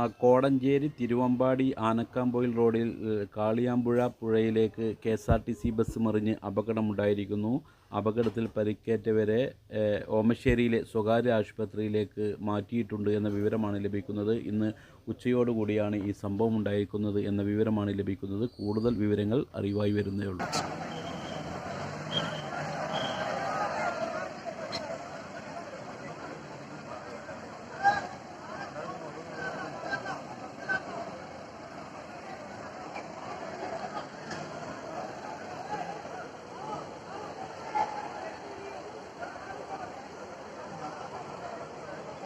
ആ കോടഞ്ചേരി തിരുവമ്പാടി ആനക്കാമ്പൊയിൽ റോഡിൽ കാളിയാമ്പുഴ പുഴയിലേക്ക് K S R T C bus മറിഞ്ഞ് അപകടമുണ്ടായിരിക്കുന്നു. അപകടത്തിൽ പരിക്കേറ്റവരെ ഓമശ്ശേരിയിലെ സ്വകാര്യ ആശുപത്രിയിലേക്ക് മാറ്റിയിട്ടുണ്ട് എന്ന വിവരമാണ് ലഭിക്കുന്നത്. ഇന്ന് ഉച്ചയോടുകൂടിയാണ് ഈ സംഭവം ഉണ്ടായിരിക്കുന്നത് എന്ന വിവരമാണ് ലഭിക്കുന്നത്. കൂടുതൽ വിവരങ്ങൾ അറിവായി വരുന്നേ ഉള്ളൂ.